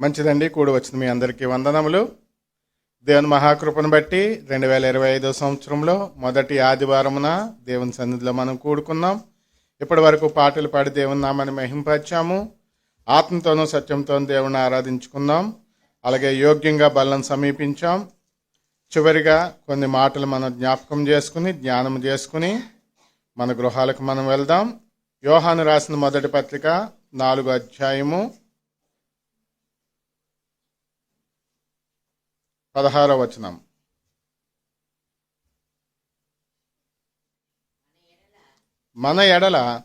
మంచిదండి. కూడి వచ్చిన మీ అందరికీ వందనములు. దేవుని మహాకృపను బట్టి రెండు వేల ఇరవై ఐదో సంవత్సరంలో మొదటి ఆదివారమున దేవుని సన్నిధిలో మనం కూడుకున్నాం. ఇప్పటి వరకు పాటలు పాడి దేవుని నామని మహింపరిచాము. ఆత్మతోనూ సత్యంతోనూ దేవుని ఆరాధించుకుందాం అలాగే యోగ్యంగా బలం సమీపించాం. చివరిగా కొన్ని మాటలు మనం జ్ఞాపకం చేసుకుని జ్ఞానం చేసుకుని మన గృహాలకు మనం వెళ్దాం. యోహాను రాసిన మొదటి పత్రిక నాలుగు అధ్యాయము పదహారో వచనం. మన ఎడల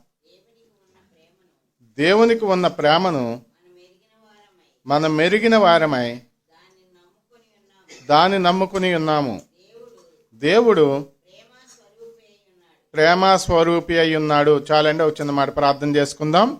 దేవునికి ఉన్న ప్రేమను మనం మెరిగిన వారమై దాన్ని నమ్ముకుని ఉన్నాము. దేవుడు ప్రేమ స్వరూపి అయి ఉన్నాడు. చాలండి వచ్చిన మాట ప్రార్థన చేసుకుందాం.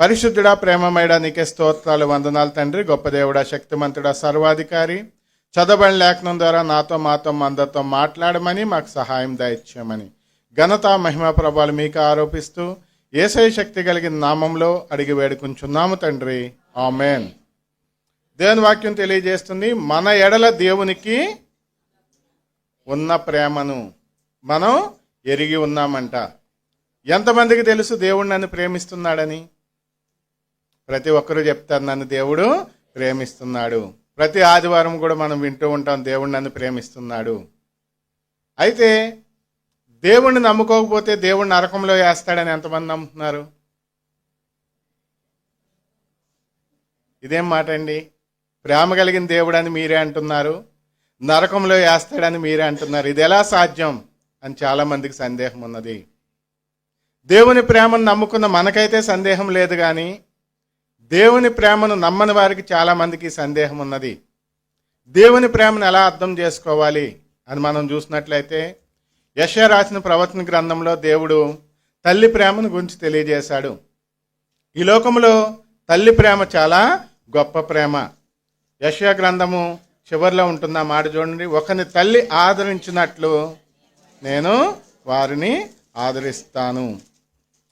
పరిశుద్ధుడా ప్రేమమైడా నీకే స్తోత్రాలు వందనాలు తండ్రి. గొప్ప దేవుడా శక్తిమంతుడా సర్వాధికారి. చదవని లేఖనం ద్వారా నాతో మాతో అందరితో మాట్లాడమని మాకు సహాయం దాయిచ్చామని ఘనత మహిమ ప్రభాలు మీకు ఆరోపిస్తూ ఏసై శక్తి కలిగిన నామంలో అడిగి వేడుకుంటున్నాము తండ్రి. ఆమెన్. దేవుని వాక్యం తెలియజేస్తుంది మన ఎడల దేవునికి ఉన్న ప్రేమను మనం ఎరిగి ఉన్నామంట. ఎంతమందికి తెలుసు దేవుడు నన్ను ప్రేమిస్తున్నాడని? ప్రతి ఒక్కరూ చెప్తారు నన్ను దేవుడు ప్రేమిస్తున్నాడు. ప్రతి ఆదివారం కూడా మనం వింటూ ఉంటాం దేవుడిని నన్ను ప్రేమిస్తున్నాడు. అయితే దేవుణ్ణి నమ్ముకోకపోతే దేవుడు నరకంలో వేస్తాడని ఎంతమంది నమ్ముతున్నారు? ఇదేం మాట అండి? ప్రేమ కలిగిన దేవుడు అని మీరే అంటున్నారు నరకంలో వేస్తాడని మీరే అంటున్నారు. ఇది ఎలా సాధ్యం? అని చాలామందికి సందేహం ఉన్నది. దేవుని ప్రేమను నమ్ముకున్న మనకైతే సందేహం లేదు కానీ దేవుని ప్రేమను నమ్మని వారికి చాలామందికి సందేహం ఉన్నది. దేవుని ప్రేమను ఎలా అర్థం చేసుకోవాలి అని మనం చూసినట్లయితే యశ రాసిన ప్రవచన గ్రంథంలో దేవుడు తల్లి ప్రేమను గురించి తెలియజేశాడు. ఈ లోకంలో తల్లి ప్రేమ చాలా గొప్ప ప్రేమ. యశ గ్రంథము చివరిలో ఉంటుంది ఆ మాట చూడండి. ఒకని తల్లి ఆదరించినట్లు నేను వారిని ఆదరిస్తాను.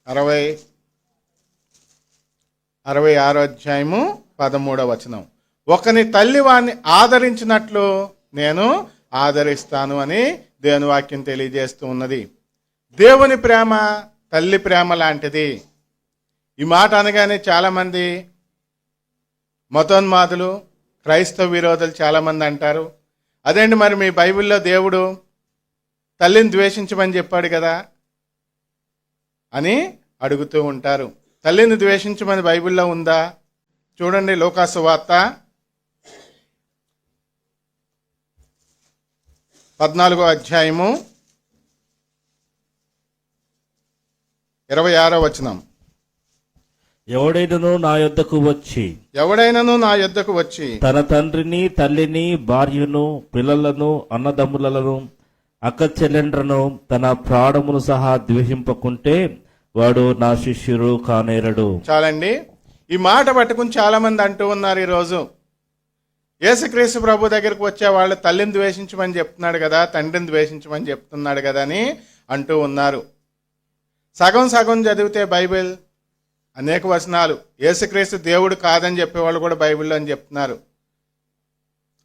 అరవై అరవై ఆరో అధ్యాయము పదమూడవ వచనం. ఒకని తల్లి వారిని ఆదరించినట్లు నేను ఆదరిస్తాను అని దేవుని వాక్యం తెలియజేస్తూ ఉన్నది. దేవుని ప్రేమ తల్లి ప్రేమ లాంటిది. ఈ మాట అనగానే చాలామంది మతోన్మాదులు క్రైస్తవ విరోధులు చాలామంది అంటారు అదేంటి మరి మీ బైబిల్లో దేవుడు తల్లిని ద్వేషించమని చెప్పాడు కదా? అని అడుగుతూ ఉంటారు. తల్లిని ద్వేషించమని బైబిల్లో ఉందా? చూడండి లోకాసు వార్త. పద్నాలుగో అధ్యాయము. ఇరవై ఆరో వచనం. ఎవడైనను నా యొద్దకు వచ్చి ఎవడైనను నా యొద్దకు వచ్చి తన తండ్రిని తల్లిని భార్యను పిల్లలను అన్నదమ్ములను అక్క చెల్లెండ్రను తన ప్రాణమును సహా ద్వేషింపకుంటే వాడు నా శిష్యుడు కానేరడు. చాలండి. ఈ మాట పట్టుకుని చాలా మంది అంటూ ఉన్నారు ఈరోజు. యేసుక్రీస్తు ప్రభు దగ్గరికి వచ్చే వాళ్ళు తల్లిని ద్వేషించమని చెప్తున్నాడు కదా తండ్రిని ద్వేషించమని చెప్తున్నాడు కదా అని అంటూ ఉన్నారు. సగం సగం చదివితే బైబిల్ అనేక వచనాలు. యేసుక్రీస్తు దేవుడు కాదని చెప్పేవాళ్ళు కూడా బైబిల్లో అని చెప్తున్నారు.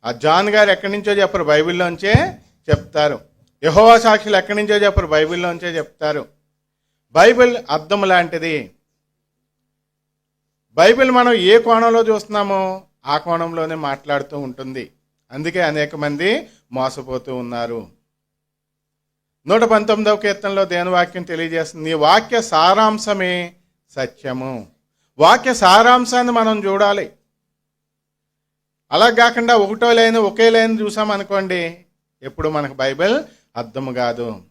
ఆ జాన్ గారు ఎక్కడి నుంచో చెప్పరు బైబిల్లోంచే చెప్తారు. యహోవా సాక్షులు ఎక్కడి నుంచో చెప్పరు బైబిల్లోంచే చెప్తారు. బైబిల్ అర్థం లాంటిది. బైబిల్ మనం ఏ కోణంలో చూస్తున్నామో ఆ కోణంలోనే మాట్లాడుతూ ఉంటుంది. అందుకే అనేక మంది మోసపోతూ ఉన్నారు. నూట పంతొమ్మిదవ కీర్తనలో దేని వాక్యం తెలియజేస్తుంది నీ వాక్య సారాంశమే సత్యము. వాక్య సారాంశాన్ని మనం చూడాలి. అలా కాకుండా ఒకటో లైన్ ఒకే లైన్ చూసామనుకోండి ఎప్పుడు మనకు బైబిల్ అర్థం కాదు.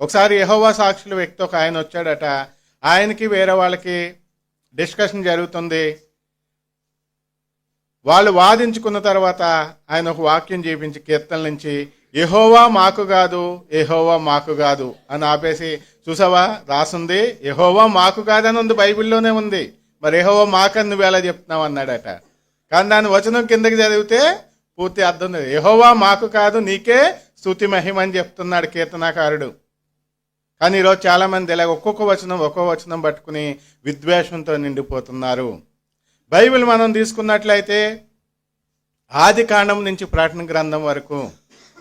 ఒకసారి యహోవా సాక్షుల వ్యక్తి ఒక ఆయన వచ్చాడట. ఆయనకి వేరే వాళ్ళకి డిస్కషన్ జరుగుతుంది. వాళ్ళు వాదించుకున్న తర్వాత ఆయన ఒక వాక్యం చేపించి కీర్తన నుంచి ఎహోవా మాకు కాదు ఎహోవా మాకు కాదు అని ఆపేసి చూసావా రాసుంది ఎహోవా మాకు కాదని ఉంది బైబిల్లోనే ఉంది. మరి ఎహోవా మాకని నువ్వు ఎలా చెప్తున్నావు? అన్నాడట. కానీ దాని వచనం కిందకి చదివితే పూర్తి అర్థం లేదు. ఎహోవా మాకు కాదు నీకే స్థుతి మహిమ అని చెప్తున్నాడు కీర్తనాకారుడు. కానీ ఈరోజు చాలామంది ఇలా ఒక్కొక్క వచనం ఒక్కో వచనం పట్టుకుని విద్వేషంతో నిండిపోతున్నారు. బైబిల్ మనం తీసుకున్నట్లయితే ఆది కాండం నుంచి ప్రకటన గ్రంథం వరకు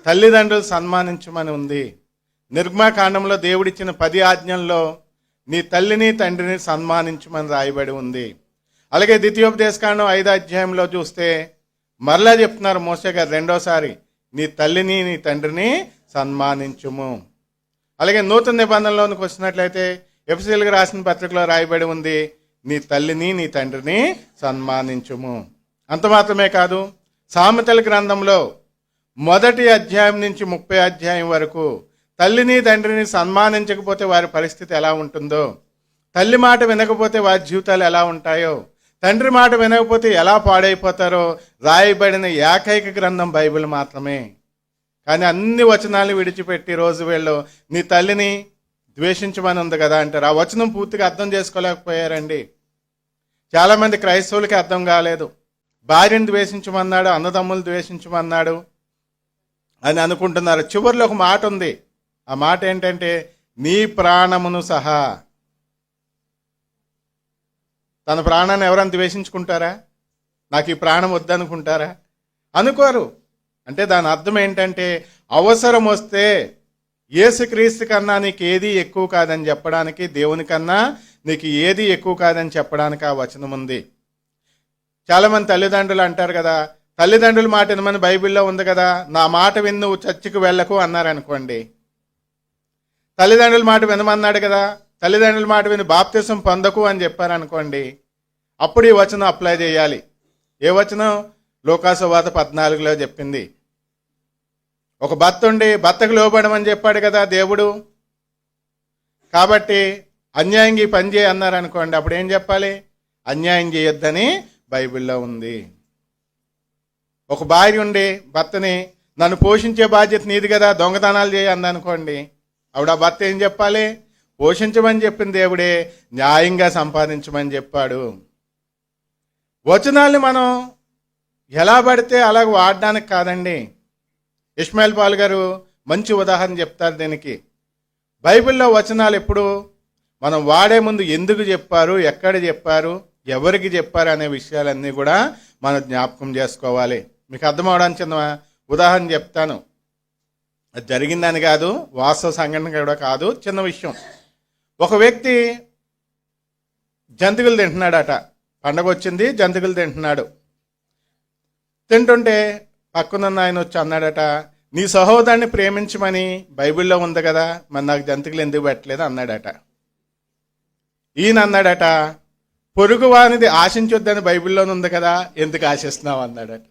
తల్లిదండ్రులు సన్మానించమని ఉంది. నిర్మాకాండంలో దేవుడిచ్చిన పది ఆజ్ఞల్లో నీ తల్లిని తండ్రిని సన్మానించమని రాయబడి ఉంది. అలాగే ద్వితీయోపదేశకాండం ఐదో అధ్యాయంలో చూస్తే మరలా చెప్తున్నారు మోసే గారు రెండోసారి నీ తల్లిని నీ తండ్రిని సన్మానించుము. అలాగే నూతన నిబంధనలోనికి వచ్చినట్లయితే ఎఫ్సీలకు రాసిన పత్రికలో రాయబడి ఉంది నీ తల్లిని నీ తండ్రిని సన్మానించుము. అంత మాత్రమే కాదు సామెతల గ్రంథంలో మొదటి అధ్యాయం నుంచి ముప్పై అధ్యాయం వరకు తల్లిని తండ్రిని సన్మానించకపోతే వారి పరిస్థితి ఎలా ఉంటుందో తల్లి మాట వినకపోతే వారి జీవితాలు ఎలా ఉంటాయో తండ్రి మాట వినకపోతే ఎలా పాడైపోతారో రాయబడిన ఏకైక గ్రంథం బైబిల్ మాత్రమే. కానీ అన్ని వచనాలు విడిచిపెట్టి రోజు వీళ్ళు నీ తల్లిని ద్వేషించమని ఉంది కదా అంటారు. ఆ వచనం పూర్తిగా అర్థం చేసుకోలేకపోయారండి. చాలామంది క్రైస్తవులకి అర్థం కాలేదు. భార్యను ద్వేషించమన్నాడు అన్నదమ్ములు ద్వేషించమన్నాడు అని అనుకుంటున్నారు. చివరిలో ఒక మాట ఉంది. ఆ మాట ఏంటంటే నీ ప్రాణమును సహా. తన ప్రాణాన్ని ఎవరైనా ద్వేషించుకుంటారా? నాకు ఈ ప్రాణం వద్దనుకుంటారా? అనుకోరు. అంటే దాని అర్థం ఏంటంటే అవసరం వస్తే ఏసుక్రీస్తు కన్నా నీకు ఏది ఎక్కువ కాదని చెప్పడానికి దేవుని కన్నా నీకు ఏది ఎక్కువ కాదని చెప్పడానికి ఆ వచనం ఉంది. చాలామంది తల్లిదండ్రులు అంటారు కదా తల్లిదండ్రుల మాట వినమని బైబిల్లో ఉంది కదా నా మాట విని నువ్వు చర్చికి వెళ్ళకు అన్నారనుకోండి. తల్లిదండ్రుల మాట వినమన్నాడు కదా తల్లిదండ్రుల మాట విని బాప్తిసం పొందకు అని చెప్పారనుకోండి అప్పుడు ఈ వచనం అప్లై చేయాలి. ఏ వచనం? లోకాసువాత పద్నాలుగులో చెప్పింది. ఒక భర్త ఉండి భర్తకు లోబడమని చెప్పాడు కదా దేవుడు. కాబట్టి అన్యాయంగా ఈ పని చేయి అన్నారు అనుకోండి అప్పుడు ఏం చెప్పాలి? అన్యాయం చేయొద్దని బైబిల్లో ఉంది. ఒక భార్య ఉండి భర్తని నన్ను పోషించే బాధ్యత నీది కదా దొంగతనాలు చేయి అందనుకోండి ఆవిడ ఆ భర్త ఏం చెప్పాలి? పోషించమని చెప్పిన దేవుడే న్యాయంగా సంపాదించమని చెప్పాడు. వచనాల్ని మనం ఎలా పడితే అలాగ వాడడానికి కాదండి. ఇస్మాయిల్ పాల్ గారు మంచి ఉదాహరణ చెప్తారు దీనికి. బైబిల్లో వచనాలు ఎప్పుడు? మనం వాడే ముందు ఎందుకు చెప్పారు? ఎక్కడ చెప్పారు? ఎవరికి చెప్పారు? అనే విషయాలన్నీ కూడా మనం జ్ఞాపకం చేసుకోవాలి. మీకు అర్థం అవడానికి చిన్న ఉదాహరణ చెప్తాను. అది జరిగిందని కాదు వాస్తవ సంఘటన కూడా కాదు చిన్న విషయం. ఒక వ్యక్తి జంతికలు తింటున్నాడట. పండగ వచ్చింది జంతికలు తింటున్నాడు. తింటుంటే పక్కనున్న ఆయన వచ్చి అన్నాడట నీ సహోదరుని ప్రేమించమని బైబిల్లో ఉంది కదా మరి నాకు జంతికలు ఎందుకు పెట్టలేదు? అన్నాడట. ఈయన అన్నాడట పొరుగు వానిది ఆశించొద్దని బైబిల్లోనే ఉంది కదా ఎందుకు ఆశిస్తున్నావు? అన్నాడట.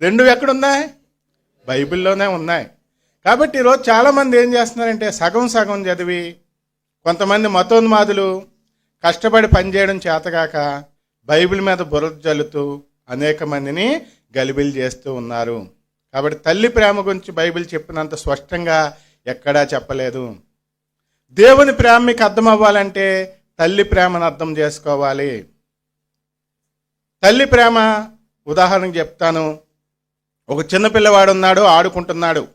రెండు ఎక్కడున్నాయి? బైబిల్లోనే ఉన్నాయి. కాబట్టి ఈరోజు చాలామంది ఏం చేస్తున్నారంటే సగం సగం చదివి కొంతమంది మతోన్మాదులు కష్టపడి పనిచేయడం చేతగాక బైబిల్ మీద బురద జల్లుతూ అనేక మందిని గలిబిలి చేస్తూ ఉన్నారు. కాబట్టి తల్లి ప్రేమ గురించి బైబిల్ చెప్పినంత స్పష్టంగా ఎక్కడా చెప్పలేదు. దేవుని ప్రేమ మీకు అర్థం అవ్వాలంటే తల్లి ప్రేమను అర్థం చేసుకోవాలి. తల్లి ప్రేమ ఉదాహరణకు చెప్తాను. ఒక చిన్న పిల్లవాడు ఉన్నాడు ఆడుకుంటున్నాడు.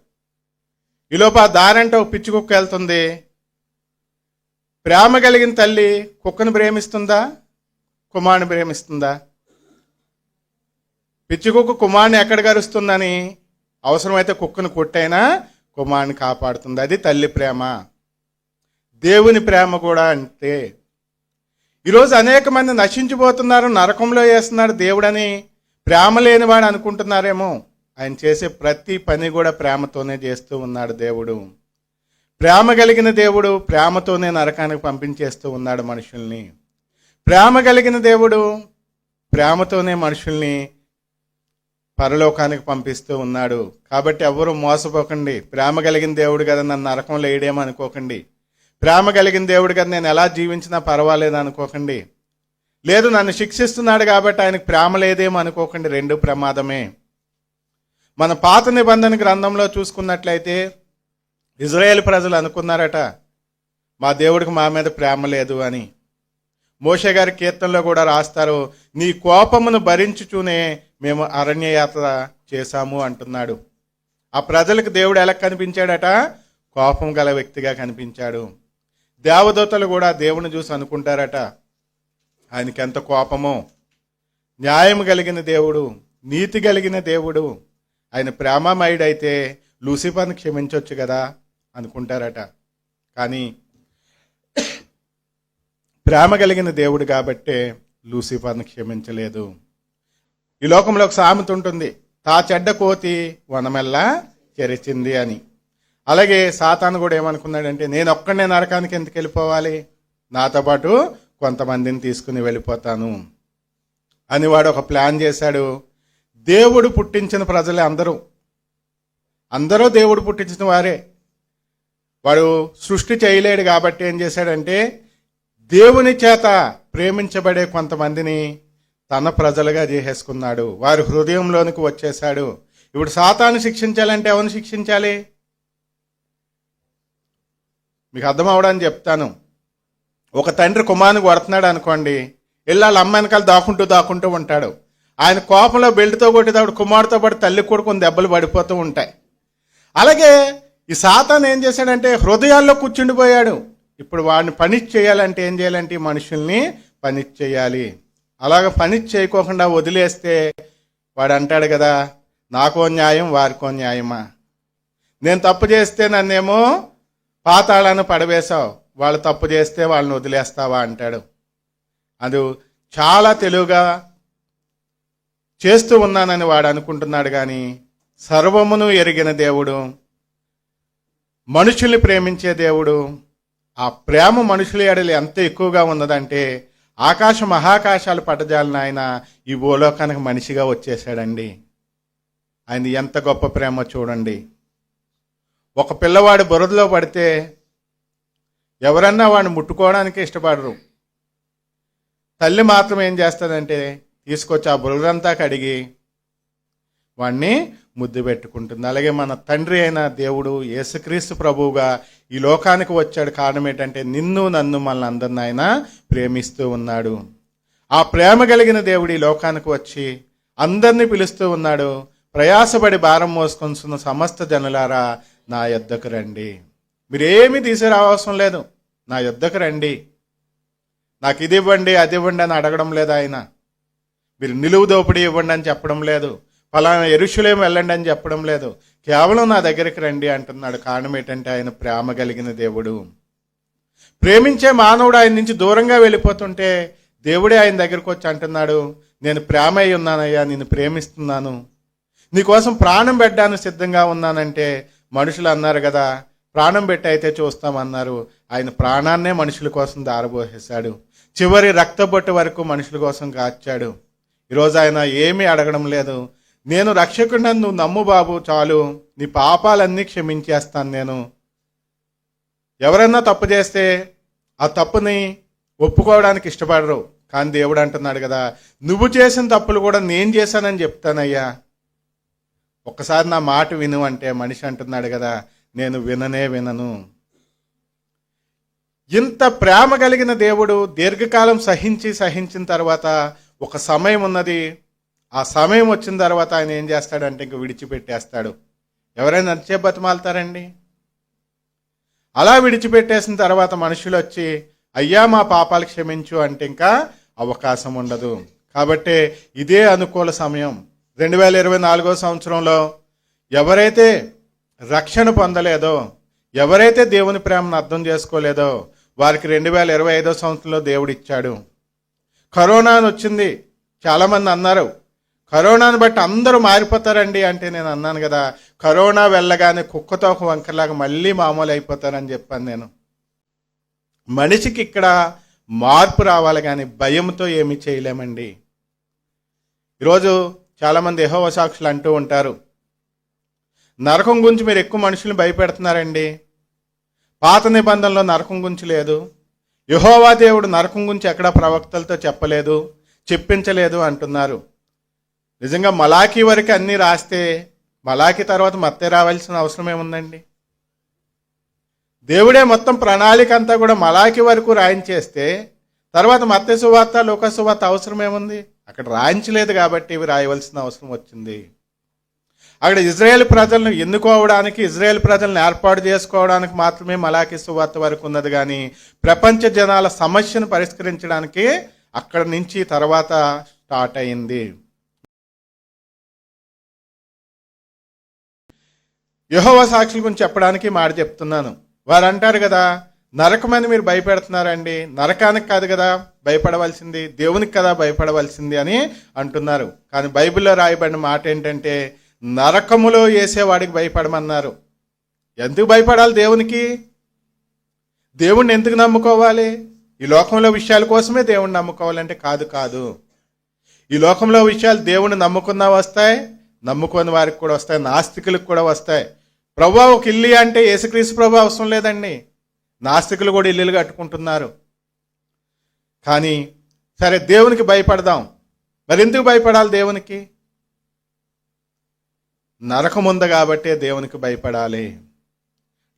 ఈలోపు ఆ దారంటే ఒక పిచ్చి కుక్క వెళ్తుంది. ప్రేమ కలిగిన తల్లి కుక్కను ప్రేమిస్తుందా? కుమారుని ప్రేమిస్తుందా? పిచ్చికుక్క కుమారుని ఎక్కడ గరుస్తుందని? అవసరమైతే కుక్కను కొట్టైనా కుమారుని కాపాడుతుంది. అది తల్లి ప్రేమ. దేవుని ప్రేమ కూడా అంతే. ఈరోజు అనేక మంది నశించిపోతున్నారు నరకంలో వేస్తున్నాడు దేవుడని ప్రేమ లేనివాడు అనుకుంటున్నారేమో. ఆయన చేసే ప్రతి పని కూడా ప్రేమతోనే చేస్తూ ఉన్నాడు దేవుడు. ప్రేమ కలిగిన దేవుడు ప్రేమతోనే నరకానికి పంపించేస్తూ ఉన్నాడు మనుషుల్ని. ప్రేమ కలిగిన దేవుడు ప్రేమతోనే మనుషుల్ని పరలోకానికి పంపిస్తూ ఉన్నాడు. కాబట్టి ఎవరు మోసపోకండి. ప్రేమ కలిగిన దేవుడు కదా నన్ను నరకంలో వేయడేమో అనుకోకండి. ప్రేమ కలిగిన దేవుడు కదా నేను ఎలా జీవించినా పర్వాలేదు అనుకోకండి. లేదు నన్ను శిక్షిస్తున్నాడు కాబట్టి ఆయనకు ప్రేమ లేదేమో అనుకోకండి. రెండు ప్రమాదమే. మన పాత నిబంధన గ్రంథంలో చూసుకున్నట్లయితే ఇజ్రాయేల్ ప్రజలు అనుకున్నారట మా దేవుడికి మా మీద ప్రేమ లేదు అని. మోషే గారి కీర్తనలో కూడా రాస్తారు నీ కోపమును భరించుచూనే మేము అరణ్యయాత్ర చేశాము అంటున్నాడు. ఆ ప్రజలకు దేవుడు ఎలా కనిపించాడట? కోపం గల వ్యక్తిగా కనిపించాడు. దేవదూతలు కూడా దేవుని చూసి అనుకుంటారట ఆయనకి ఎంత కోపమో. న్యాయం కలిగిన దేవుడు నీతి కలిగిన దేవుడు ఆయన ప్రేమమయుడైతే లూసిఫర్ని క్షమించవచ్చు కదా అనుకుంటారట. కానీ ప్రేమ కలిగిన దేవుడు కాబట్టే లూసిఫర్ని క్షమించలేదు. ఈ లోకంలో ఒక సామెత ఉంటుంది. తా చెడ్డ కోతి వనమెల్లా చెరిచింది అని. అలాగే సాతాను కూడా ఏమనుకున్నాడంటే నేను ఒక్కడనే నరకానికి ఎందుకు వెళ్ళిపోవాలి? నాతో పాటు కొంతమందిని తీసుకుని వెళ్ళిపోతాను. అని వాడు ఒక ప్లాన్ చేశాడు. దేవుడు పుట్టించిన ప్రజలే అందరూ. అందరూ దేవుడు పుట్టించిన వారే. వాడు సృష్టి చేయలేడు కాబట్టి ఏం చేశాడంటే దేవుని చేత ప్రేమించబడే కొంతమందిని తన ప్రజలుగా చేసేసుకున్నాడు. వారి హృదయంలోనికి వచ్చేశాడు. ఇప్పుడు సాతాను శిక్షించాలంటే ఎవరిని శిక్షించాలి? మీకు అర్థం అవడానికి చెప్తాను. ఒక తండ్రి కుమారుని కొడుతున్నాడు అనుకోండి ఇళ్ళ వాళ్ళ అమ్మ వెనకాల దాక్కుంటూ దాక్కుంటూ ఉంటాడు. ఆయన కోపంలో బెల్ట్తో కొట్టేటప్పుడు కుమారుతో పాటు తల్లి కొడుకుని దెబ్బలు పడిపోతూ ఉంటాయి. అలాగే ఈ సాతాన్ ఏం చేశాడంటే హృదయాల్లో కూర్చుండిపోయాడు. ఇప్పుడు వాడిని పని చేయాలంటే ఏం చేయాలంటే ఈ మనుషుల్ని పని చేయాలి అలాగ పని చేయకోకుండా వదిలేస్తే వాడు అంటాడు కదా నాకో న్యాయం వారికో న్యాయమా? నేను తప్పు చేస్తే నన్నేమో పాతాళాన్ని పడవేశావు వాళ్ళు తప్పు చేస్తే వాళ్ళని వదిలేస్తావా అంటాడు. అది చాలా తెలివిగా చేస్తూ ఉన్నానని వాడు అనుకుంటున్నాడు కానీ సర్వమును ఎరిగిన దేవుడు మనుషుల్ని ప్రేమించే దేవుడు ఆ ప్రేమ మనుషుల ఎడలి ఎంత ఎక్కువగా ఉన్నదంటే ఆకాశ మహాకాశాలు పట్టజాలిన ఆయన ఈ భూలోకానికి మనిషిగా వచ్చేసాడండి ఆయన ఎంత గొప్ప ప్రేమ చూడండి. ఒక పిల్లవాడు బురదలో పడితే ఎవరన్నా వాడిని ముట్టుకోవడానికి ఇష్టపడరు. తల్లి మాత్రం ఏం చేస్తుందంటే తీసుకొచ్చి ఆ బురదంతా కడిగి వాణ్ణి ముద్దు పెట్టుకుంటుంది. అలాగే మన తండ్రి అయిన దేవుడు యేసుక్రీస్తు ప్రభువుగా ఈ లోకానికి వచ్చాడు. కారణం ఏంటంటే నిన్ను నన్ను మనల్ని అందరిని ఆయన ప్రేమిస్తూ ఉన్నాడు. ఆ ప్రేమ కలిగిన దేవుడు ఈ లోకానికి వచ్చి అందరినీ పిలుస్తూ ఉన్నాడు. ప్రయాసపడి భారం మోసుకొస్తున్న సమస్త జనులారా నా యొద్దకు రండి. మీరేమీ తీసుకురావసరం లేదు. నా యొద్దకు రండి. నాకు ఇది ఇవ్వండి అది ఇవ్వండి అని అడగడం లేదు ఆయన. మీరు నిలువు దోపిడీ ఇవ్వండి అని చెప్పడం లేదు. ఫలానా ఎరుషులేం వెళ్ళండి అని చెప్పడం లేదు. కేవలం నా దగ్గరికి రండి అంటున్నాడు. కారణం ఏంటంటే ఆయన ప్రేమ కలిగిన దేవుడు. ప్రేమించే మానవుడు ఆయన నుంచి దూరంగా వెళ్ళిపోతుంటే దేవుడే ఆయన దగ్గరికి వచ్చి అంటున్నాడు నేను ప్రేమ అయి ఉన్నానయ్యా నేను ప్రేమిస్తున్నాను. నీకోసం ప్రాణం పెట్టడానికి సిద్ధంగా ఉన్నానంటే మనుషులు అన్నారు కదా ప్రాణం పెట్టి అయితే చూస్తామన్నారు. ఆయన ప్రాణాన్నే మనుషుల కోసం దారబోసేశాడు. చివరి రక్తబొట్టు వరకు మనుషుల కోసం కాచాడు ఈరోజు ఆయన ఏమీ అడగడం లేదు. నేను రక్షకుండా నువ్వు నమ్ము బాబు చాలు. నీ పాపాలన్నీ క్షమించేస్తాను నేను. ఎవరన్నా తప్పు చేస్తే ఆ తప్పుని ఒప్పుకోవడానికి ఇష్టపడరు. కానీ దేవుడు అంటున్నాడు కదా నువ్వు చేసిన తప్పులు కూడా నేను చేశానని చెప్తానయ్యా. ఒక్కసారి నా మాట విను అంటే మనిషి అంటున్నాడు కదా నేను విననే వినను. ఇంత ప్రేమ కలిగిన దేవుడు దీర్ఘకాలం సహించి సహించిన తర్వాత ఒక సమయం ఉన్నది. ఆ సమయం వచ్చిన తర్వాత ఆయన ఏం చేస్తాడంటే ఇంక విడిచిపెట్టేస్తాడు. ఎవరైనా నచ్చే బతిమాలుతారండి? అలా విడిచిపెట్టేసిన తర్వాత మనుషులు వచ్చి అయ్యా మా పాపాలు క్షమించు అంటే ఇంకా అవకాశం ఉండదు. కాబట్టి ఇదే అనుకూల సమయం. రెండు వేల ఇరవై నాలుగో సంవత్సరంలో ఎవరైతే రక్షణ పొందలేదో ఎవరైతే దేవుని ప్రేమను అర్థం చేసుకోలేదో వారికి రెండు వేల ఇరవై ఐదో సంవత్సరంలో దేవుడిచ్చాడు. కరోనా అని వచ్చింది. చాలామంది అన్నారు కరోనాను బట్టి అందరూ మారిపోతారండి అంటే నేను అన్నాను కదా కరోనా వెళ్ళగానే కుక్కతో ఒక వంకలాగా మళ్ళీ మామూలు అయిపోతారని చెప్పాను నేను. మనిషికి ఇక్కడ మార్పు రావాలి కానీ భయంతో ఏమీ చేయలేమండి. ఈరోజు చాలామంది యెహోవా సాక్షులు అంటూ ఉంటారు నరకం గురించి మీరు ఎక్కువ మనుషుల్ని భయపెడుతున్నారండి. పాత నిబంధనలో నరకం గురించి లేదు యహోవా దేవుడు నరకం గురించి ఎక్కడా ప్రవక్తలతో చెప్పలేదు చెప్పించలేదు అంటున్నారు. నిజంగా మలాఖీ వరకు అన్నీ రాస్తే మలాఖీ తర్వాత మత్తే రావాల్సిన అవసరం ఏముందండి? దేవుడే మొత్తం ప్రణాళిక అంతా కూడా మలాఖీ వరకు రాయించేస్తే తర్వాత మత్తే సువార్త లోక సువార్త అవసరం ఏముంది? అక్కడ రాయించలేదు కాబట్టి ఇవి రాయవలసిన అవసరం వచ్చింది. అక్కడ ఇజ్రాయేల్ ప్రజలను ఎన్నుకోవడానికి ఇజ్రాయేల్ ప్రజలను ఏర్పాటు చేసుకోవడానికి మాత్రమే మలాఖీ సువార్త వరకు ఉన్నది కానీ ప్రపంచ జనాల సమస్యను పరిష్కరించడానికి అక్కడ నుంచి తర్వాత స్టార్ట్ అయింది. యహోవ సాక్షుల గురించి చెప్పడానికి మాట చెప్తున్నాను. వారు అంటారు కదా నరకమని మీరు భయపెడుతున్నారండి. నరకానికి కాదు కదా భయపడవలసింది దేవునికి కదా భయపడవలసింది అని అంటున్నారు. కానీ బైబిల్లో రాయబడిన మాట ఏంటంటే నరకములో వేసేవాడికి భయపడమన్నారు. ఎందుకు భయపడాలి దేవునికి? దేవుణ్ణి ఎందుకు నమ్ముకోవాలి? ఈ లోకంలో విషయాల కోసమే దేవుణ్ణి నమ్ముకోవాలంటే కాదు కాదు. ఈ లోకంలో విషయాలు దేవుణ్ణి నమ్ముకున్నా వస్తాయి నమ్ముకొని వారికి కూడా వస్తాయి నాస్తికులకు కూడా వస్తాయి. ప్రభా ఒక ఇల్లు అంటే యేసుక్రీస్తు ప్రభా అవసరం లేదండి. నాస్తికులు కూడా ఇల్లులు కట్టుకుంటున్నారు. కానీ సరే దేవునికి భయపడదాం. మరి ఎందుకు భయపడాలి దేవునికి? నరకం ఉంది కాబట్టే దేవునికి భయపడాలి.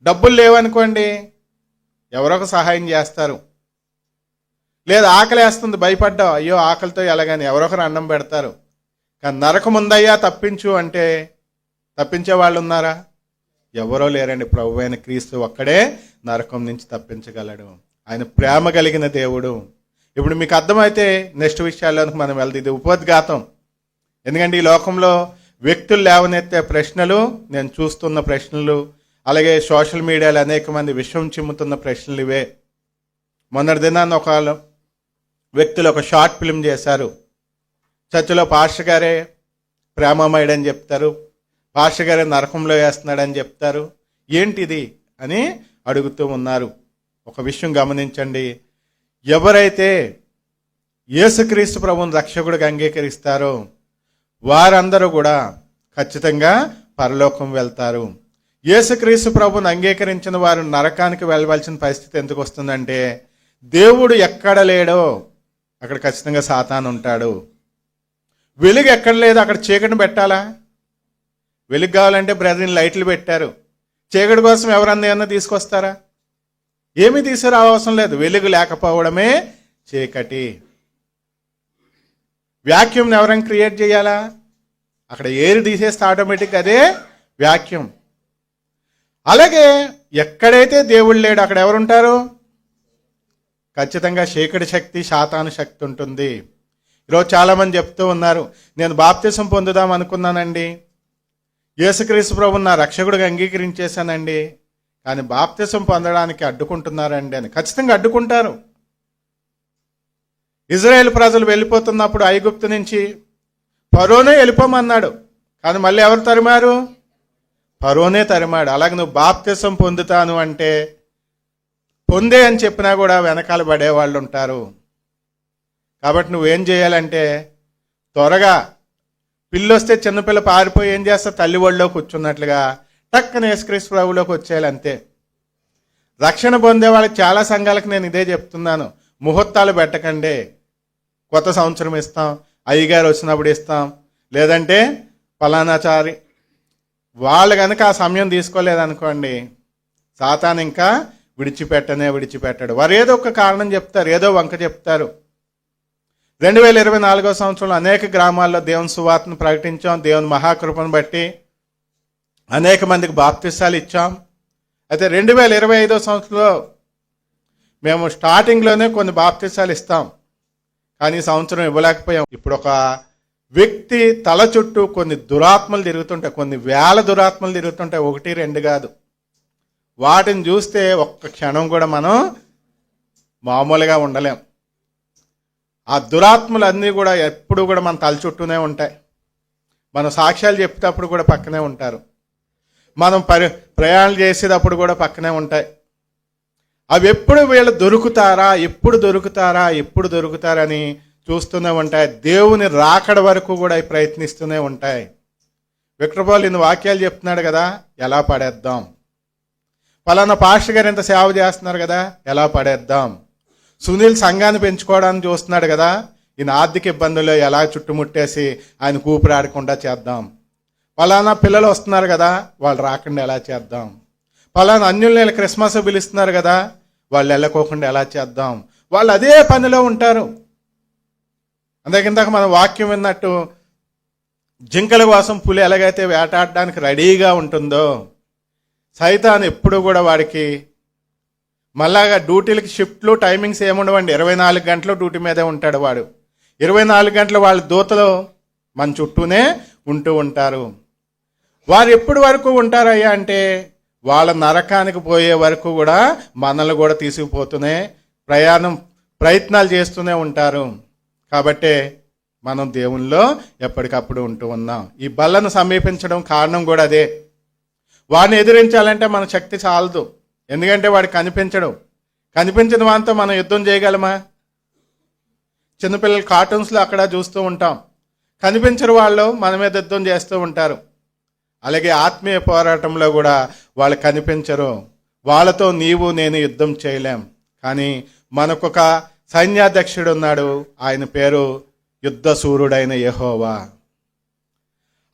డబ్బులు లేవనుకోండి ఎవరొక సహాయం చేస్తారు. లేదు ఆకలి వేస్తుంది భయపడ్డావు అయ్యో ఆకలితో ఎలాగని ఎవరొకరు అన్నం పెడతారు. కానీ నరకం ఉందయ్యా తప్పించు అంటే తప్పించే వాళ్ళు ఉన్నారా? ఎవరో లేరండి. ప్రభు అయిన క్రీస్తు ఒక్కడే నరకం నుంచి తప్పించగలడు. ఆయన ప్రేమ కలిగిన దేవుడు. ఇప్పుడు మీకు అర్థమైతే నెక్స్ట్ విషయాల్లోకి మనం వెళ్తే ఇది ఉపద్ఘాతం. ఎందుకంటే ఈ లోకంలో వ్యక్తులు లేవనెత్తే ప్రశ్నలు నేను చూస్తున్న ప్రశ్నలు అలాగే సోషల్ మీడియాలో అనేక మంది విషయం చిమ్ముతున్న ప్రశ్నలు ఇవే. మొన్నటి దినాన్ని ఒక వ్యక్తులు ఒక షార్ట్ ఫిల్మ్ చేశారు. చర్చిలో పాస్టర్ గారే ప్రేమమయుడని చెప్తారు పాస్టర్ గారే నరకంలో వేస్తున్నాడని చెప్తారు. ఏంటిది అని అడుగుతూ ఉన్నారు. ఒక విషయం గమనించండి. ఎవరైతే యేసుక్రీస్తు ప్రభుని రక్షకుడిగా అంగీకరిస్తారో వారందరూ కూడా ఖచ్చితంగా పరలోకం వెళ్తారు. యేసుక్రీస్తు ప్రభుని అంగీకరించిన వారు నరకానికి వెళ్ళవలసిన పరిస్థితి ఎందుకు వస్తుందంటే దేవుడు ఎక్కడ లేడో అక్కడ ఖచ్చితంగా సాతాను ఉంటాడు వెలుగు ఎక్కడ లేదు? అక్కడ చీకటిని పెట్టాలా? వెలుగు కావాలంటే బ్రదర్ని లైట్లు పెట్టారు. చీకటి కోసం ఎవరన్నా ఏమన్నా తీసుకొస్తారా? ఏమీ తీసుకురా అవసరం లేదు. వెలుగు లేకపోవడమే చీకటి. వ్యాక్యూమ్ని ఎవరైనా క్రియేట్ చేయాలా? అక్కడ ఏరు తీసేస్తే ఆటోమేటిక్ అదే వ్యాక్యూమ్. అలాగే ఎక్కడైతే దేవుడు లేడు అక్కడ ఎవరుంటారు? ఖచ్చితంగా చీకటి శక్తి శాతాను శక్తి ఉంటుంది. ఈరోజు చాలామంది చెప్తూ ఉన్నారు నేను బాప్తిసం పొందుదాం అనుకున్నానండి. యేసుక్రీస్తు ప్రభు నా రక్షకుడిగా అంగీకరించేశానండి. కానీ బాప్తిసం పొందడానికి అడ్డుకుంటున్నారండి అని. ఖచ్చితంగా అడ్డుకుంటారు. ఇజ్రాయెల్ ప్రజలు వెళ్ళిపోతున్నప్పుడు ఐగుప్తు నుంచి పరోనే వెళ్ళిపోమన్నాడు. కానీ మళ్ళీ ఎవరు తరిమారు? పరోనే తరిమాడు. అలాగే నువ్వు బాప్తిసం పొందుతాను అంటే పొందే అని చెప్పినా కూడా వెనకాల పడేవాళ్ళు ఉంటారు. కాబట్టి నువ్వేం చేయాలంటే త్వరగా పిల్లొస్తే చిన్నపిల్ల పారిపోయి ఏం చేస్తా? తల్లి ఒళ్ళో కూర్చున్నట్లుగా టక్కన యేసుక్రీస్తు ప్రభులోకి వచ్చేయాలి అంతే రక్షణ పొందే వాళ్ళకి చాలా సంఘాలకు నేను ఇదే చెప్తున్నాను. ముహూర్తాలు పెట్టకండి. కొత్త సంవత్సరం ఇస్తాం. అయ్యగారు వచ్చినప్పుడు ఇస్తాం. లేదంటే పలానాచారి వాళ్ళు కనుక ఆ సమయం తీసుకోలేదనుకోండి సాతాన్ ఇంకా విడిచిపెట్టనే విడిచిపెట్టాడు. వారు ఏదో ఒక కారణం చెప్తారు ఏదో వంక చెప్తారు. రెండు వేల ఇరవై నాలుగో సంవత్సరంలో అనేక గ్రామాల్లో దేవుని సువార్తను ప్రకటించాం దేవుని మహాకృపను బట్టి అనేక మందికి బాప్తిస్తాలు ఇచ్చాం. అయితే రెండు వేల ఇరవై ఐదో సంవత్సరంలో మేము స్టార్టింగ్లోనే కొన్ని బాప్తిస్తాలు ఇస్తాం. కానీ సంవత్సరం ఇవ్వలేకపోయాం. ఇప్పుడు ఒక వ్యక్తి తల చుట్టూ కొన్ని దురాత్మలు తిరుగుతుంటాయి కొన్ని వేల దురాత్మలు తిరుగుతుంటాయి ఒకటి రెండు కాదు. వాటిని చూస్తే ఒక్క క్షణం కూడా మనం మామూలుగా ఉండలేం. ఆ దురాత్మలన్నీ కూడా ఎప్పుడు కూడా మన తల చుట్టూనే ఉంటాయి. మనం సాక్ష్యాలు చెప్పేటప్పుడు కూడా పక్కనే ఉంటారు. మనం పరి ప్రయాణాలు చేసేటప్పుడు కూడా పక్కనే ఉంటాయి. అవి ఎప్పుడు వీళ్ళు దొరుకుతారా ఎప్పుడు దొరుకుతారా ఎప్పుడు దొరుకుతారని చూస్తూనే ఉంటాయి. దేవుని రాకడ వరకు కూడా అవి ప్రయత్నిస్తూనే ఉంటాయి. విక్రపాల్ ఇన్ని వాక్యాలు చెప్తున్నాడు కదా ఎలా పడేద్దాం? పలానా పాస్టర్ గారు ఇంత సేవ చేస్తున్నారు కదా ఎలా పడేద్దాం? సునీల్ సంఘాన్ని పెంచుకోవడానికి చూస్తున్నాడు కదా. ఈయన ఆర్థిక ఇబ్బందులు ఎలా చుట్టుముట్టేసి ఆయన కూపిరాడకుండా చేద్దాం. పలానా పిల్లలు వస్తున్నారు కదా వాళ్ళు రాకుండా ఎలా చేద్దాం. పలానా అన్యుల్ని క్రిస్మస్ పిలుస్తున్నారు కదా వాళ్ళు వెళ్ళకోకుండా ఎలా చేద్దాం. వాళ్ళు అదే పనిలో ఉంటారు. అందుకిందాక మనం వాక్యం విన్నట్టు జింకల కోసం పులి ఎలాగైతే వేటాడడానికి రెడీగా ఉంటుందో సైతాన్ ఎప్పుడు కూడా వాడికి మళ్ళాగా డ్యూటీలకి షిఫ్ట్లు టైమింగ్స్ ఏముండవండి. ఇరవై నాలుగు గంటలు డ్యూటీ మీదే ఉంటాడు వాడు. ఇరవై నాలుగు గంటలు వాళ్ళ దూతలు మన చుట్టూనే ఉంటూ ఉంటారు. వారు ఎప్పటి వరకు ఉంటారయ్యా అంటే వాళ్ళ నరకానికి పోయే వరకు కూడా మనల్ని కూడా తీసుకుపోతూనే ప్రయాణం ప్రయత్నాలు చేస్తూనే ఉంటారు. కాబట్టే మనం దేవునిలో ఎప్పటికప్పుడు ఉంటూ ఉన్నాం. ఈ బల్లను సమీపించడం కారణం కూడా అదే. వాడిని ఎదిరించాలంటే మన శక్తి చాలదు. ఎందుకంటే వాడు కనిపించడు. కనిపించిన వాంతో మనం యుద్ధం చేయగలమా? చిన్నపిల్లలు కార్టూన్స్లో అక్కడ చూస్తూ ఉంటాం. కనిపించరు వాళ్ళు మన మీద యుద్ధం చేస్తూ ఉంటారు. అలాగే ఆత్మీయ పోరాటంలో కూడా వాళ్ళు కనిపించరు. వాళ్ళతో నీవు నేను యుద్ధం చేయలేం. కానీ మనకొక సైన్యాధ్యక్షుడు ఉన్నాడు ఆయన పేరు యుద్ధ సూర్యుడైన యహోవా.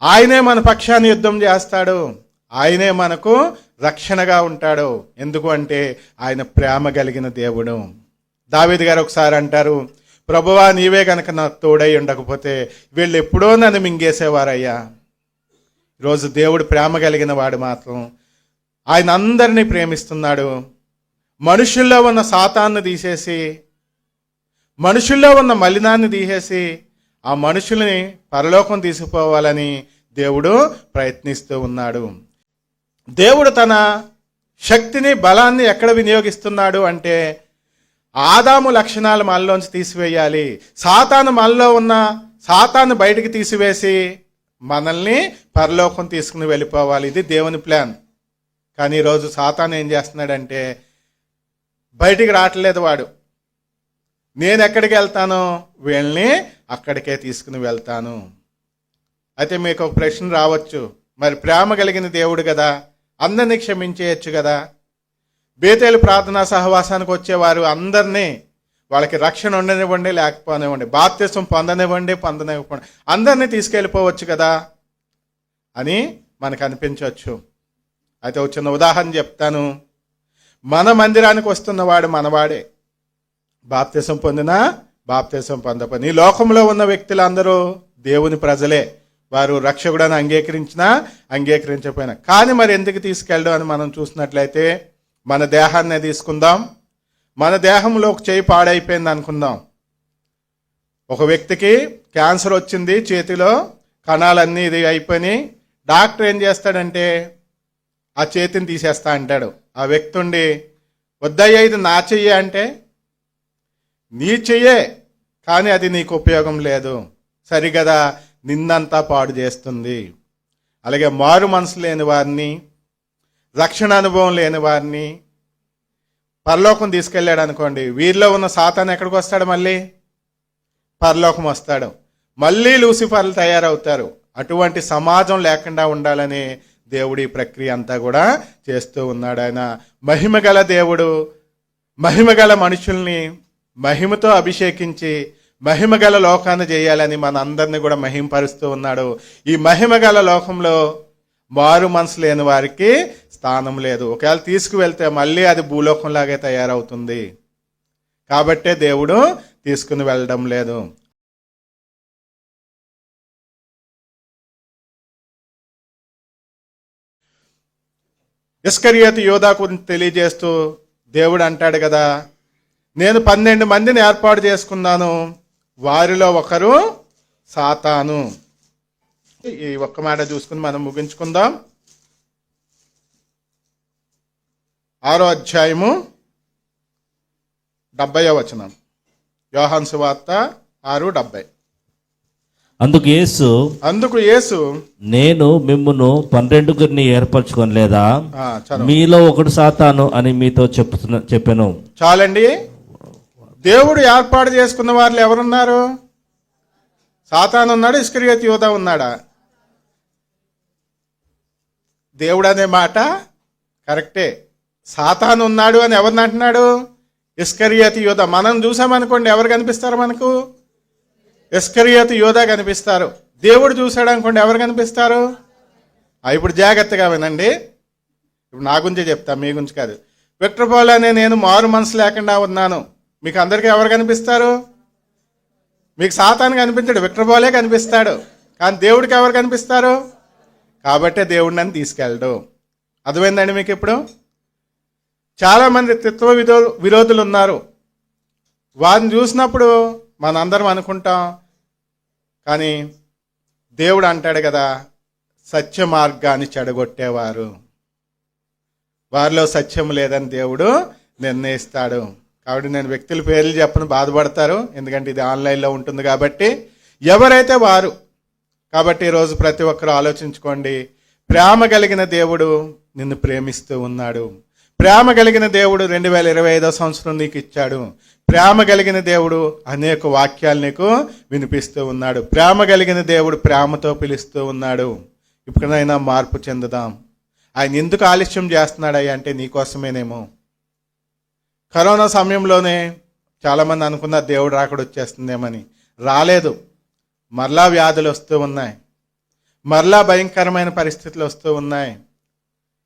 ఆయనే మన పక్షాన్ని యుద్ధం చేస్తాడు. ఆయనే మనకు రక్షణగా ఉంటాడు? ఎందుకు అంటే ఆయన ప్రేమ కలిగిన దేవుడు. దావేది గారు ఒకసారి అంటారు ప్రభువా నీవే కనుక నాకు తోడై ఉండకపోతే వీళ్ళు ఎప్పుడో నన్ను మింగేసేవారయ్యా. ఈరోజు దేవుడు ప్రేమ కలిగిన వాడు మాత్రం ఆయన అందరినీ ప్రేమిస్తున్నాడు. మనుషుల్లో ఉన్న సాతాన్ని తీసేసి మనుషుల్లో ఉన్న మలినాన్ని తీసేసి ఆ మనుషుల్ని పరలోకం తీసుకుపోవాలని దేవుడు ప్రయత్నిస్తూ ఉన్నాడు. దేవుడు తన శక్తిని బలాన్ని ఎక్కడ వినియోగిస్తున్నాడు అంటే ఆదాము లక్షణాలు మనలోంచి తీసివేయాలి. సాతాను మనలో ఉన్న సాతాను బయటికి తీసివేసి మనల్ని పరలోకం తీసుకుని వెళ్ళిపోవాలి. ఇది దేవుని ప్లాన్. కానీ ఈరోజు సాతాను ఏం చేస్తున్నాడంటే బయటికి రావట్లేదు వాడు. నేను ఎక్కడికి వెళ్తానో వీళ్ళని అక్కడికే తీసుకుని వెళ్తాను. అయితే మీకు ఒక ప్రశ్న రావచ్చు. మరి ప్రేమ కలిగిన దేవుడు కదా. అందరినీ క్షమించేయచ్చు కదా. బేతేలు ప్రార్థనా సహవాసానికి వచ్చేవారు అందరినీ వాళ్ళకి రక్షణ ఉండనివ్వండి లేకపోనివ్వండి. బాప్తిసం పొందనివ్వండి పొందనివ్వండి అందరినీ తీసుకెళ్ళిపోవచ్చు కదా అని మనకు అనిపించవచ్చు. అయితే ఒక చిన్న ఉదాహరణ చెప్తాను. మన మందిరానికి వస్తున్నవాడు మనవాడే. బాప్తిసం పొందినా బాప్తిసం పొందపని ఈ లోకంలో ఉన్న వ్యక్తులందరూ దేవుని ప్రజలే. వారు రక్షకుడని అంగీకరించినా అంగీకరించకపోయినా. కానీ మరి ఎందుకు తీసుకెళ్ళడం అని మనం చూసినట్లయితే మన దేహాన్నే తీసుకుందాం. మన దేహంలో ఒక చేయి పాడైపోయింది అనుకుందాం. ఒక వ్యక్తికి క్యాన్సర్ వచ్చింది చేతిలో కణాలన్నీ ఇది అయిపోయి డాక్టర్ ఏం చేస్తాడంటే ఆ చేతిని తీసేస్తా అంటాడు. ఆ వ్యక్తి ఉండి వద్దయ్యా ఇది నా చెయ్యి అంటే నీ చెయ్యే కానీ అది నీకు ఉపయోగం లేదు. సరిగదా నిందంతా పాడు చేస్తుంది. అలాగే మారు మనసు లేని వారిని రక్షణ అనుభవం లేని వారిని పరలోకం తీసుకెళ్ళాడు అనుకోండి. వీరిలో ఉన్న సాతాన్ ఎక్కడికి వస్తాడు మళ్ళీ? పరలోకం వస్తాడు. మళ్ళీ లూసిఫర్లు తయారవుతారు. అటువంటి సమాజం లేకుండా ఉండాలని దేవుడి ప్రక్రియ అంతా కూడా చేస్తూ ఉన్నాడు ఆయన. మహిమగల దేవుడు మహిమగల మనుషుల్ని మహిమతో అభిషేకించి మహిమగల లోకాన్ని చేయాలని మన అందరిని కూడా మహింపరుస్తూ ఉన్నాడు. ఈ మహిమగల లోకంలో మారు మనసు లేని వారికి స్థానం లేదు. ఒకవేళ తీసుకువెళ్తే మళ్ళీ అది భూలోకంలాగే తయారవుతుంది. కాబట్టే దేవుడు తీసుకుని వెళ్ళడం లేదు. ఇస్కరియోతు యోధా గురించి తెలియజేస్తూ దేవుడు అంటాడు కదా నేను పన్నెండు మందిని ఏర్పాటు చేసుకున్నాను. వారిలో ఒకరు సాతాను. ఈ ఒక్క మాట చూసుకుని మనం ముగించుకుందాం. ఆరో అధ్యాయము డెబ్బై వచనం. యోహాన్ సువార్త ఆరు డెబ్బై. అందుకు యేసు అందుకు యేసు నేను మిమ్మును పన్నెండుగురిని ఏర్పరచుకోలేదా మీలో ఒకడు సాతాను అని మీతో చెప్తున్నా చెప్పాను. చాలండి. దేవుడు ఏర్పాటు చేసుకున్న వాళ్ళు ఎవరున్నారు? సాతాను ఉన్నాడు ఇస్కరియోత్ యువత ఉన్నాడా? దేవుడు అనే మాట కరెక్టే. సాతాను ఉన్నాడు అని ఎవరిని అంటున్నాడు? ఇష్కరియత యోధ. మనం చూసామనుకోండి ఎవరు కనిపిస్తారు మనకు? ఇస్కరియోత్ యోధ కనిపిస్తారు. దేవుడు చూశాడు అనుకోండి ఎవరు కనిపిస్తారు? ఇప్పుడు జాగ్రత్తగా వినండి. ఇప్పుడు నా గురించే చెప్తా మీ గురించి కాదు. విక్టర్పోల్ అనే నేను మారు మనసు లేకుండా ఉన్నాను. మీకు అందరికీ ఎవరు కనిపిస్తారు? మీకు సాతాను కనిపించాడు విక్టర్పోలే కనిపిస్తాడు. కానీ దేవుడికి ఎవరు కనిపిస్తారు? కాబట్టే దేవుడు నన్ను తీసుకెళ్ళడు. అర్థమైందండి మీకు ఇప్పుడు? చాలామంది తత్వ విరో విరోధులు ఉన్నారు వారిని చూసినప్పుడు మనందరం అనుకుంటాం కానీ దేవుడు అంటాడు కదా సత్య మార్గాన్ని చెడగొట్టేవారు. వారిలో సత్యం లేదని దేవుడు నిర్ణయిస్తాడు. కాబట్టి నేను వ్యక్తుల పేర్లు చెప్పను బాధపడతారు. ఎందుకంటే ఇది ఆన్లైన్లో ఉంటుంది కాబట్టి ఎవరైతే వారు కాబట్టి ఈరోజు ప్రతి ఒక్కరూ ఆలోచించుకోండి. ప్రేమ కలిగిన దేవుడు నిన్ను ప్రేమిస్తూ ఉన్నాడు. ప్రేమ కలిగిన దేవుడు రెండు వేల ఇరవై ఐదో సంవత్సరం నీకు ఇచ్చాడు. ప్రేమ కలిగిన దేవుడు అనేక వాక్యాలు నీకు వినిపిస్తూ ఉన్నాడు. ప్రేమ కలిగిన దేవుడు ప్రేమతో పిలుస్తూ ఉన్నాడు. ఇప్పుడైనా మార్పు చెందుదాం. ఆయన ఎందుకు ఆలస్యం చేస్తున్నాడయ్యా అంటే నీకోసమేనేమో కరోనా సమయంలోనే చాలామంది అనుకున్న దేవుడు రాకడ వచ్చేస్తుందేమని. రాలేదు. మరలా వ్యాధులు వస్తూ ఉన్నాయి. మరలా భయంకరమైన పరిస్థితులు వస్తూ ఉన్నాయి.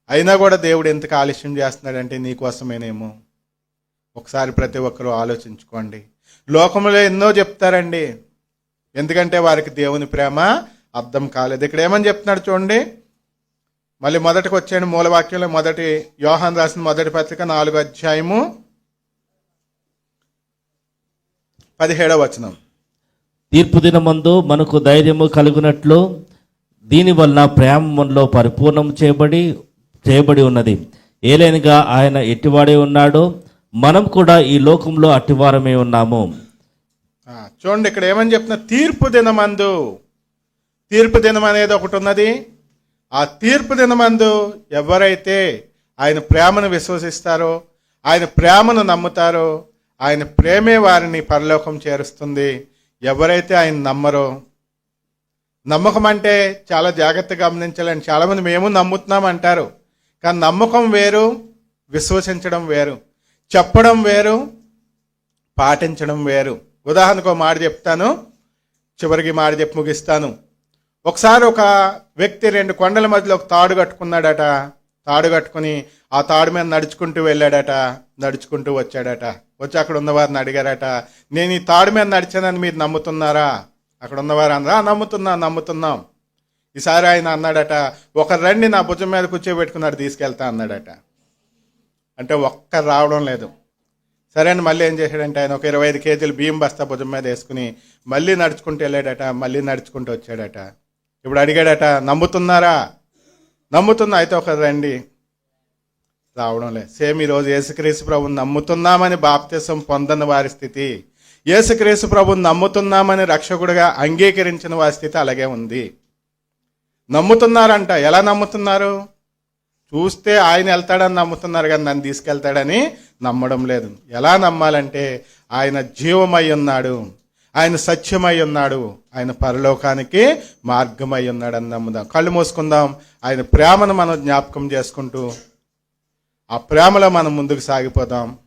అయినా కూడా దేవుడు ఎందుకు ఆలస్యం చేస్తున్నాడంటే నీకోసమేనేమో ఒకసారి ప్రతి ఒక్కరూ ఆలోచించుకోండి. లోకంలో ఎన్నో చెప్తారండి. ఎందుకంటే వారికి దేవుని ప్రేమ అర్థం కాలేదు. ఇక్కడ ఏమని చెప్తున్నాడు చూడండి. మళ్ళీ మొదటికి వచ్చాడు మూలవాక్యంలో మొదటి యోహాన్ రాసిన మొదటి పత్రిక నాలుగు అధ్యాయము పదిహేడవ వచనం. తీర్పు దినమందు మనకు ధైర్యము కలుగునట్లు దీని వలన ప్రేమ మనలో పరిపూర్ణం చేయబడి చేయబడి ఉన్నది. ఏలైనగా ఆయన ఎట్టివాడే ఉన్నాడో మనం కూడా ఈ లోకంలో అట్టివారమే ఉన్నాము. చూడండి ఇక్కడ ఏమని చెప్తున్నా? తీర్పు దినమందు. తీర్పు దినం అనేది ఒకటి ఉన్నది. ఆ తీర్పు దినమందు ఎవరైతే ఆయన ప్రేమను విశ్వసిస్తారో ఆయన ప్రేమను నమ్ముతారో ఆయన ప్రేమే వారిని పరలోకం చేరుస్తుంది. ఎవరైతే ఆయన నమ్మరో నమ్మకం అంటే చాలా జాగ్రత్తగా గమనించాలని చాలామంది మేము నమ్ముతున్నాం అంటారు. కానీ నమ్మకం వేరు విశ్వసించడం వేరు చెప్పడం వేరు పాటించడం వేరు. ఉదాహరణకు మాట చెప్తాను. చివరికి మాట చెప్పి ముగిస్తాను. ఒకసారి ఒక వ్యక్తి రెండు కొండల మధ్యలో ఒక తాడు కట్టుకున్నాడట. తాడు కట్టుకుని ఆ తాడు మీద నడుచుకుంటూ వెళ్ళాడట నడుచుకుంటూ వచ్చాడట. వచ్చి అక్కడ ఉన్నవారిని అడిగారట నేను ఈ తాడు మీద నడిచానని మీరు నమ్ముతున్నారా? అక్కడ ఉన్నవారు అందరూ నమ్ముతున్నాం నమ్ముతున్నాం. ఈసారి ఆయన అన్నాడట ఒక రండి నా భుజం మీద కూర్చోబెట్టుకున్నాడు తీసుకెళ్తా అన్నాడట. అంటే ఒక్క రావడం లేదు. సరే అని మళ్ళీ ఏం చేశాడంటే ఆయన ఒక ఇరవై ఐదు కేజీలు బియ్యం బస్తా భుజం మీద వేసుకుని మళ్ళీ నడుచుకుంటూ వెళ్ళాడట మళ్ళీ నడుచుకుంటూ వచ్చాడట. ఇప్పుడు అడిగాడట నమ్ముతున్నారా? నమ్ముతున్నా. అయితే ఒక రండి. రావడం లేదు. సేమ్ ఈరోజు యేసుక్రీసు ప్రభుని నమ్ముతున్నామని బాప్తిసం పొందని వారి స్థితి. యేసుక్రీసు ప్రభుని నమ్ముతున్నామని రక్షకుడిగా అంగీకరించిన వారి స్థితి అలాగే ఉంది. నమ్ముతున్నారంట. ఎలా నమ్ముతున్నారు? చూస్తే ఆయన వెళ్తాడని నమ్ముతున్నారు కానీ నన్ను తీసుకెళ్తాడని నమ్మడం లేదు. ఎలా నమ్మాలంటే ఆయన జీవమై ఉన్నాడు. ఆయన సత్యమై ఉన్నాడు. ఆయన పరలోకానికి మార్గమై ఉన్నాడని నమ్ముదాం కళ్ళు మూసుకుందాం. ఆయన ప్రేమను మనం జ్ఞాపకం చేసుకుంటూ ఆ ప్రేమలో మనం ముందుకు సాగిపోదాం.